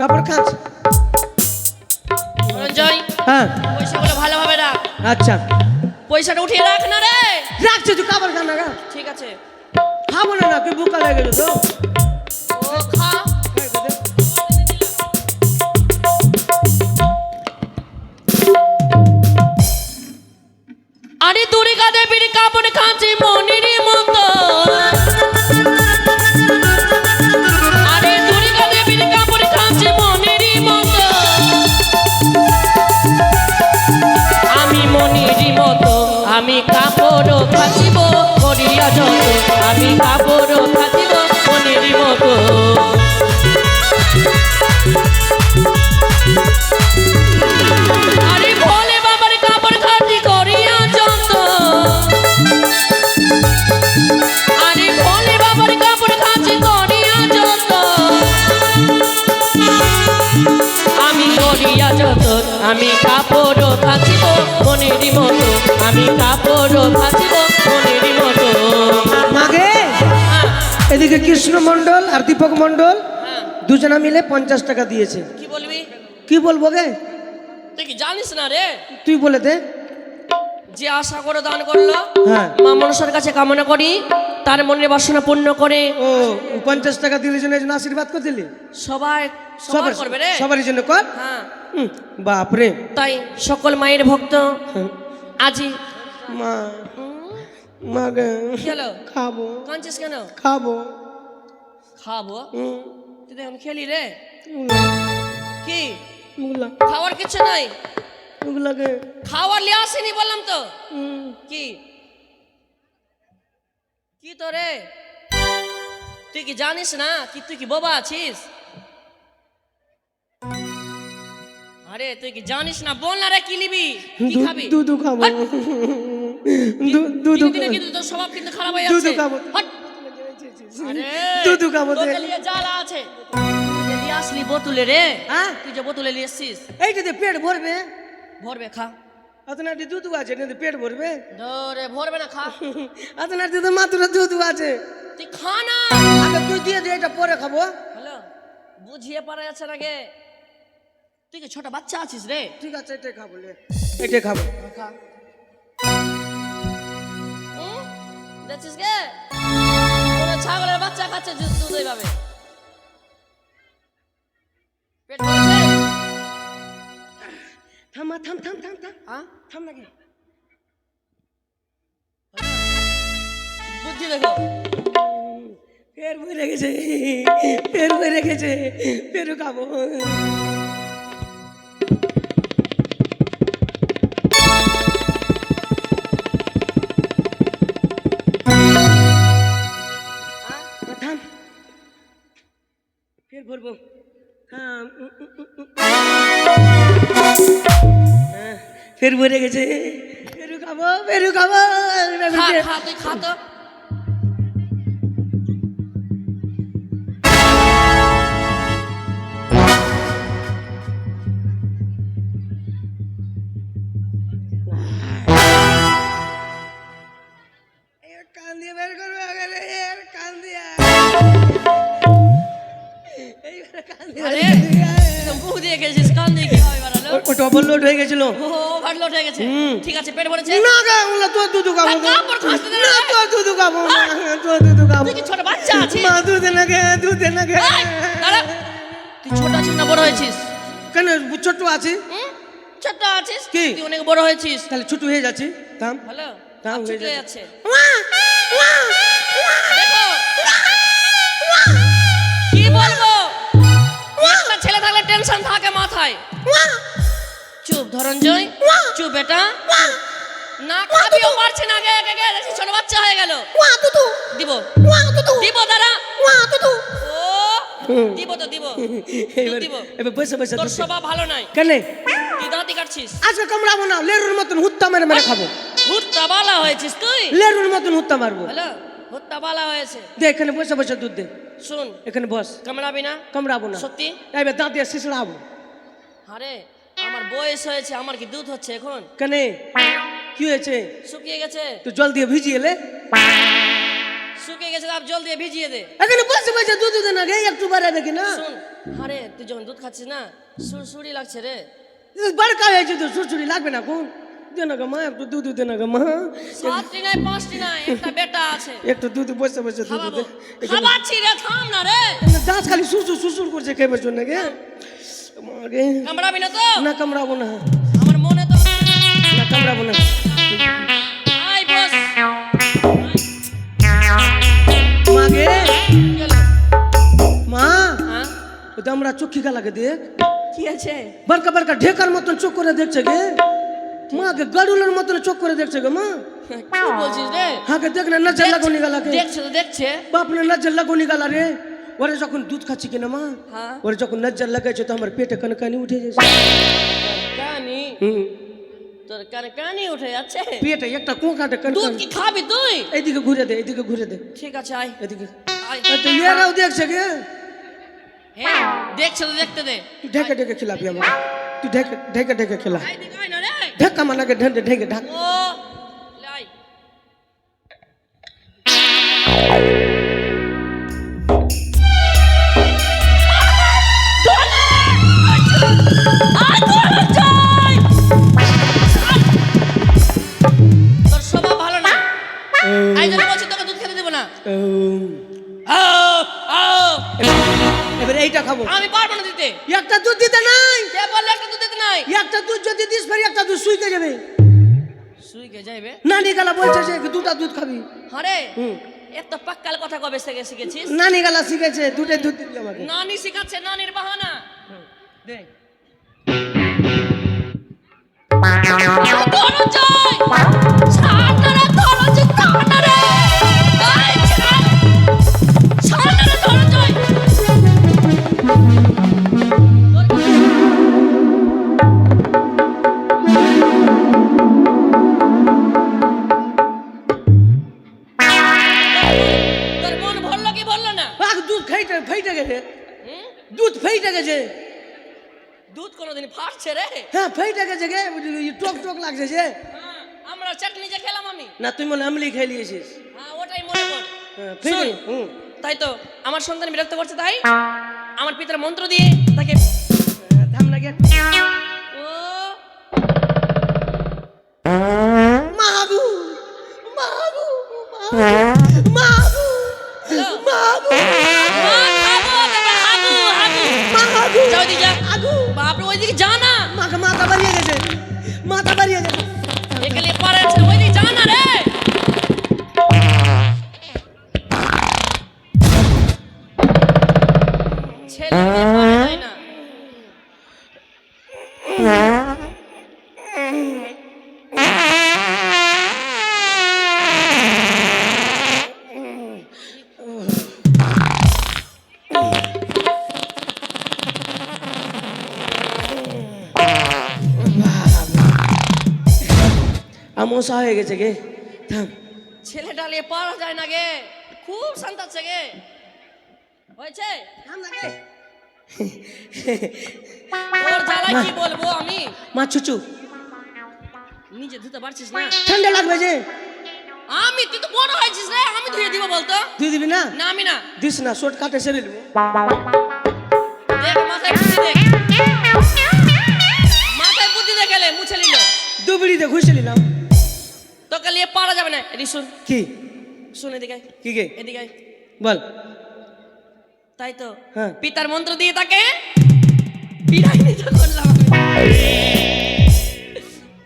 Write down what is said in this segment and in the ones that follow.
কাপড় খাঁচ রঞ্জয় হ্যাঁ। পয়সাগুলো ভালোভাবে রাখ। আচ্ছা। পয়সাটা উঠিয়ে রাখ না রে। রাখছি তুই কাপড় খা না ঠিক আছে। খাব না না তুই বুকা লেগে গেল তো। ও খা। আরে দুর্গা দেবীর কাপড় খাঁচি মনির আমি কাপড় ভাসিব মনের মতো। আমি কাপড় ভাসিব মনের মতো। মাগে এদিকে কৃষ্ণ মণ্ডল আর দীপক মন্ডল হ্যাঁ, দুজনা মিলে পঞ্চাশ টাকা দিয়েছে। কি বলবি? কি বলব গে? তুই কি জানিস না রে? তুই বলে দে। যে আশা করে দান করল হ্যাঁ। মা মনসার কাছে কামনা করি তার মনের বাসনা পূর্ণ করে। ও পঞ্চাশ টাকা দিলে জন্য জন্য আশীর্বাদ করে দিলি? সবাই সবার করবে রে। সবারই জন্য কর? হ্যাঁ। বাপরে। তাই সকল মায়ের ভক্ত আজি মা মা কি খাব। কাঁদছিস কেন? খাব। খাব? হুম, তুই তো এখন খেলি রে। কি? খাওয়ার কিছু নাই? উগুলাকে, খাওয়ার লিয়ে আসেনি বললাম তো? কি? কি তো রে তুই কি জানিস না? কি তুই কি বোবা আছিস? আরে তুই কি জানিস না? বল না রে কি নিবি? কি খাবি? দুধু খাব। দুধু খাব। কিন্তু তোর স্বভাব কিন্তু খারাপ হয়ে দুধু যাচ্ছে। খাব। হাট। আরে খাব। তোকে লিয়ে জ্বালা আছে। তুই আসলি বোতলে রে হ্যাঁ? তুই যে বোতলে নিয়ে এসছিস। এইটাতে পেট ভরবে। ভরবে খা। আপনার দুধ আছে এটাতে পেট ভরবে? ধরে ভরবে না খা। আপনার দিদি মাত্র দুধ আছে। তুই খা না। আগে তুই দিয়ে দে এটা পরে খাব। হ্যালো বুঝিয়ে পারা যাচ্ছে না গে। তুই কি ছোট বাচ্চা আছিস রে? ঠিক আছে এটাই খাব লে। এটাই খাব। খা? দেখছিস গে? কোনো ছাগলের বাচ্চা খাচ্ছে দুধ এইভাবে পেট ভরেছে থামা থাম থাম থাম হ্যাঁ থাম নাকি বুদ্ধি দেখো ফের বই রেখেছে ফের বই রেখেছে ফেরও খাব ভরে গেছে। পেরু খাব পেরু খাব। খা ওভারলোড হয়ে গেছিল। ও ভাটলোট হয়ে গেছে। ঠিক আছে পেট ভরেছে? না গা ওগুলো তোর দুধু খাব না। তোর দুধু খাব না তোর দুধু খাব তুই কি ছোট বাচ্চা আছিস? মা দুধ না গে দুধ না গে দাঁড়া। তুই ছোট আছিস না বড় হয়েছিস? কেন ছোট্ট আছে হুম? ছোট আছিস? কি? তুই অনেক বড় হয়েছিস। তাহলে ছোট হয়ে যাচ্ছে। থাম। হ্যালো দাম হয়ে যাচ্ছে। যাচ্ছে। দেখো। কি বলব? ছেলে থাকলে টেনশন থাকে মাথায়। চুপ ধরঞ্জয় চুপ বেটা না খাবিও পারছে না গে গে গে দেখছি ছোট বাচ্চা হয়ে গেল। দিব। দিব দাদা ও দিব তো দিব। এবার দিব। এবার বসে বসে তোর স্বভাব ভালো নাই। কেন? তুই দাঁতি কাটছিস। আজকে কামড়াবো না লেরুর মতন হুত্তা মেরে মেরে খাব। হুত্তা বালা হয়েছিস তুই? লেরুর মতন হুত্তা মারবো। হ্যালো হুত্তা বালা হয়েছে। দে এখানে বসে বসে দুধ দে। শুন। এখানে বস। কামড়াবি না? কামড়াবো না। সত্যি? এবার দাঁত দিয়ে শিশড়াবো আরে আমার বয়স হয়েছে আমার কি দুধ হচ্ছে এখন? কেন? কি হয়েছে? শুকিয়ে গেছে। তো জল দিয়ে ভিজিয়ে এলে? শুকিয়ে গেছে আপ জল দিয়ে ভিজিয়ে দে। এখানে বসে বসে দুধ দে না গে একটু বাড়াবে কি না শুন আরে তুই যখন দুধ খাচ্ছিস না সুরসুরি লাগছে রে। বড়কা হয়েছে তো সুরসুরি লাগবে না কোন? মা একটু দুধ দে না গো মা। সাতটি নাই পাঁচটি নাই একটা বেটা আছে। একটু দুধ বসে বসে দুধ খাওয়াবো দে খাবাচ্ছি রে থাম না রে। দাঁত খালি সুসুর সুসুর করছে খেবার জন্য গে? তোমারে কামড়াবি না তো না কামড়াবো না আমার মনে তো না কামড়াবো না আই বস মাগে মা ওটা আমরা চোখি গালাকে দেখ কি আছে বারকা বারকা ঢেকার মতন চোখ করে দেখছে গে মাকে গাড়ুলের মতন চোখ করে দেখছে গে মা কি বলছিস রে হ্যাঁ দেখ না নজর লাগোনি গালাকে দেখছে তো দেখছে বাপ না নজর লাগোনি গালা রে ওরে যখন দুধ খাচ্ছি কিনা মা? হ্যাঁ। ওরে যখন নজর লাগাইছে তো আমার পেটে কনকানি উঠে যাচ্ছে। কানি হুম। তোর কানে কানি উঠে যাচ্ছে? পেটে একটা কোকাটে দুধ কনকানি। কি খাবি তুই? এইদিকে ঘুরে দে এইদিকে ঘুরে দে। ঠিক আছে আয়। এদিকে আয়। তো ইয়ারাও দেখছে গে হ্যাঁ দেখছে তো দেখতে দে। তুই ঢেকে ঢেকে খিলাবি আমাকে। তুই ঢেকে ঢেকে ঢেকে খিলা। ঢেকা মানাকে ঢেকে ঢেকে ঢাক। ও এবার এইটা খাব। আমি পারব না দিতে। একটা দুধ দিতে নাই। কে বললে একটা দুধ দিতে নাই? একটা দুধ যদি দিস ফের একটা দুধ শুইতে যাবে। সুইকে যাইবে? নানি গালা বলছে যে দুটা দুধ খাবি? আরে এত পাক্কাল কথা কবে থেকে শিখেছিস? নানি গালা শিখেছে দুটো দুধ দিবি আমাকে। নানি শিখাচ্ছে নানির বাহানা। দে ধনঞ্জয় ছাড় না রে ধনঞ্জয় খেলাম আমি। না তুই মনে আমলি খাই লিয়েছিস হ্যাঁ ওটাই মনে কর হ্যাঁ, শোন। তাই তো আমার সন্তান বিরক্ত করছে তাই আমার পিতার মন্ত্র দিয়ে তাকে ও। ওইদিকে যা। না। মাথা বাড়িয়ে গেছে আমসা হয়ে গেছে গে। থাম। ছেলেটা নিয়ে পারা যায় না গে। খুব শান্ত আছে গে। হয়েছে? থাম না গে তোর জ্বালায় কি বলব আমি? মা চুচু। নিজে ধুতে পারছিস না? ঠান্ডা লাগবে যে। আমি তুই তো বড় হয়েছিস রে আমি ধুয়ে দিব বলতো? তুই দিবি না? না আমি না। দিস না শর্ট কাটে সেরে নেব। দেখ মাথায় বুদ্ধি দেখ। মাথায় বুদ্ধি দেখালে মুছে নিল। দু বিড়িতে ঘুষে নিলাম। তোকে নিয়ে পারা যাবে না। এদিকে শুন। কি? শুন এদিকে। কি এদিকে। বল। তাই তো। হ্যাঁ। পিতার মন্ত্র দিয়ে তাকে বিদায়িত করলাম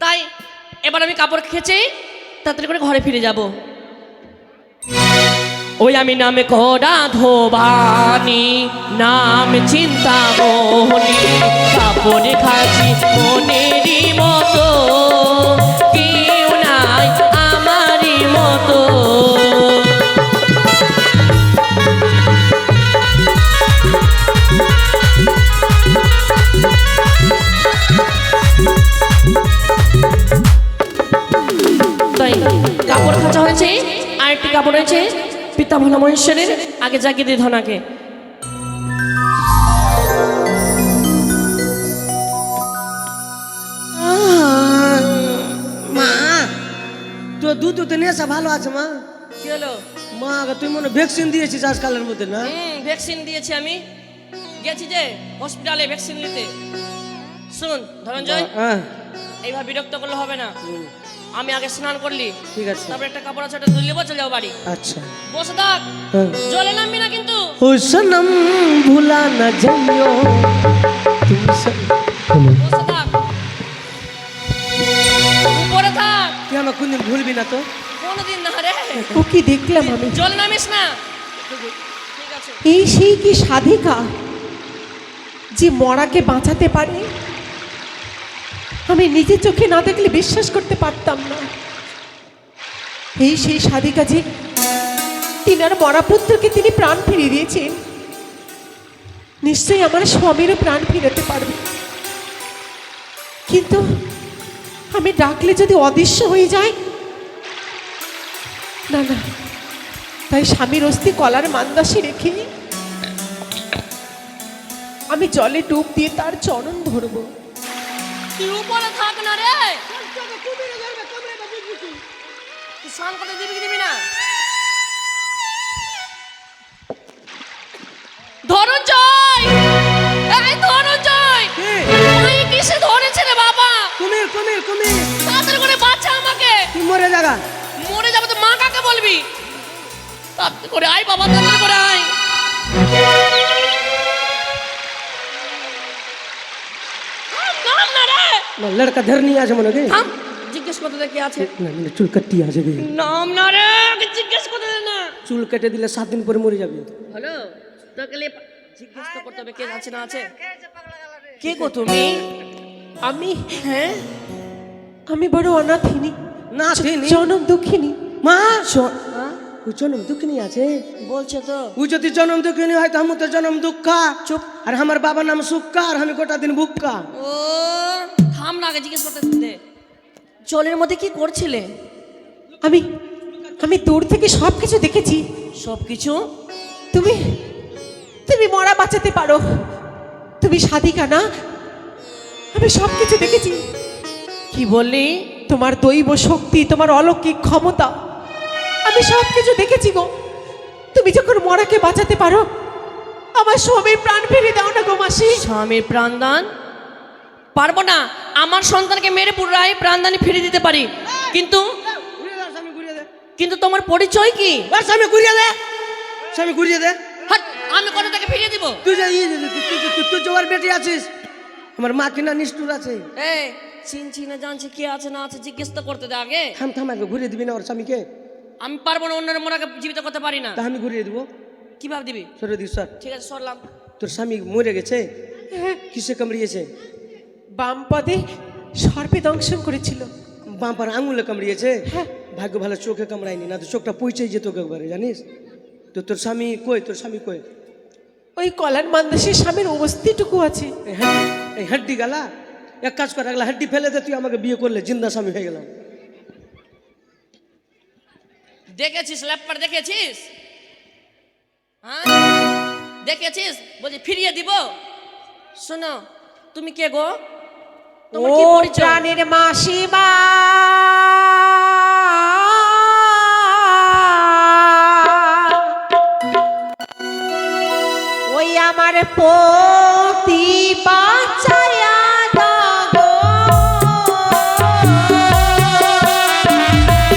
তাই এবার আমি কাপড় খেচে তাড়াতাড়ি করে ঘরে ফিরে যাব। ওই আমি নামে করা ধোবানি নাম চিন্তা মোহনি কাপড়ে খাচ্ছি মনেরই মতো কাপড় হয়েছে পিতা ভোলা মহেশ্বরের আগে জাগিয়ে দিয়ে ধনাকে। মা তোর দুধ তো নেশা ভালো আছে মা। কি মা তুই মনে ভ্যাকসিন দিয়েছিস আজকালের মধ্যে না? ভ্যাকসিন দিয়েছি আমি। গেছি যে হসপিটালে ভ্যাকসিন নিতে। শুন ধনঞ্জয় হ্যাঁ। এইভাবে বিরক্ত করলে হবে না। আমি আগে স্নান করলি। ঠিক আছে। তারপরে একটা কাপড় আছে ওটা তুলে নেব চলে যাব বাড়ি। আচ্ছা। বসে থাক। হ্যাঁ। জলে নামবি না কিন্তু। ও সনম ভুলা না যাইও তুম বসে থাক। উপরে থাক। কোনদিন ভুলবি না তো? কোনোদিন না রে। ও কি দেখলাম আমি। জল নামিস না। ঠিক আছে। এই সেই কি সাধিকা যে মরাকে বাঁচাতে পারে? আমি নিজের চোখে না দেখলে বিশ্বাস করতে পারতাম না। এই সেই সাধিকা যে তিনার মরা পুত্রকে তিনি প্রাণ ফিরিয়ে দিয়েছেন, নিশ্চয়ই আমার স্বামীরও প্রাণ ফিরাতে পারবে। কিন্তু আমি ডাকলে যদি অদৃশ্য হয়ে যায় না না, তাই স্বামীর অস্থি কলার মান্দাসে রেখে আমি জলে ডুব দিয়ে তার চরণ ধরবো। তুই উপরে থাক না রে? তুই স্নান করতে দিবি কি দিবি না? ধনঞ্জয়! এই ধনঞ্জয়? তুই কিসে ধরেছে রে বাবা? কুমির কুমির কুমির। তাড়াতাড়ি করে বাচ্চা আমাকে। তুই মরে যাগা মরে যাবে তো মা কাকে বলবি? তাড়াতাড়ি করে আয় বাবা তাড়াতাড়ি করে আয়। নাম না রে! লড়কা ধরনি আছে মনে কে? জিজ্ঞেস করতে দে কি আছে। না মানে চুল কাটি আছে গে নাম না রে জিজ্ঞেস করতে না। চুল কেটে দিলে সাত দিন পরে মরে যাবে। হ্যালো তোকে জিজ্ঞেস তো করতে হবে কে আছে না আছে। কে গো তুমি? আমি হ্যাঁ? আমি বড় অনাথিনী। না জনম দুঃখিনী। মা হ্যাঁ? ও জনম দুঃখিনী আছে? বলছে তো। ও যদি জনম দুঃখিনী হয় তো আমি তো জনম দুঃখা। চুপ। আর আমার বাবার নাম সুক্কা আর আমি গোটা দিন বুক্কা ও থাম না আগে জিজ্ঞেস করতে দে জলের মধ্যে কি করছিলে? আমি আমি দূর থেকে সব কিছু দেখেছি। সব কিছু তুমি তুমি মরা বাঁচাতে পারো। তুমি সাধিকা না আমি সব কিছু দেখেছি। কি বললি? তোমার দৈব শক্তি তোমার অলৌকিক ক্ষমতা। আমি সব কিছু দেখেছি গো। তুমি যখন মরাকে বাঁচাতে পারো আমার স্বামীর প্রাণ ফিরে দাও না গো মাসি। স্বামীর প্রাণদান? পারব না। আমার সন্তানকে মেরে পুরাই প্রাণদানি ফিরে দিতে পারি। কিন্তু কিন্তু তোমার পরিচয় কি? স্বামী ঘুরিয়ে দে। স্বামী ঘুরিয়ে দে। আমি কথা তাকে ফিরিয়ে দিব? তুই যে তুই- জোয়ার বেটি আছিস আমার মা কিনা নিষ্ঠুর আছে। এ চিনছি না জানছি কি আছে না আছে জিজ্ঞেস তো করতে দে আগে। থাম থাম আগে ঘুরিয়ে দিবি না ওর স্বামীকে। আমি পারব না অন্যের মোরাকে জীবিত করতে পারি না। তা আমি ঘুরিয়ে দিব। কীভাবে দিবি? সরে দিস স্যার ঠিক আছে সরলাম। তোর স্বামী মরে গেছে? কিসে কামড়িয়েছে? বাম পদে সর্পে দংশন করেছিল। বাঁ পার আঙুলে কামড়িয়েছে? হ্যাঁ। ভাগ্য ভালো চোখে কামড়ায়নি না তো চোখটা পৌঁছেই যেত একবারে জানিস? তো তোর স্বামী কই তোর স্বামী কই? ওই কলার মান্দাসের স্বামীর অবস্থিটুকু আছে। এই হাড্ডি এই হাড্ডি গালা এক কাজ কর একলা হাড্ডি ফেলে দে তুই আমাকে বিয়ে করলে জিন্দা স্বামী হয়ে গেলাম। দেখেছিস ল্যাপটপ দেখেছিস? হ্যাঁ? দেখেছিস? বলছি ফিরিয়ে দিব। শোনো তুমি কে গো? তোমার কি মাসিমা। ওই আমার পতিপা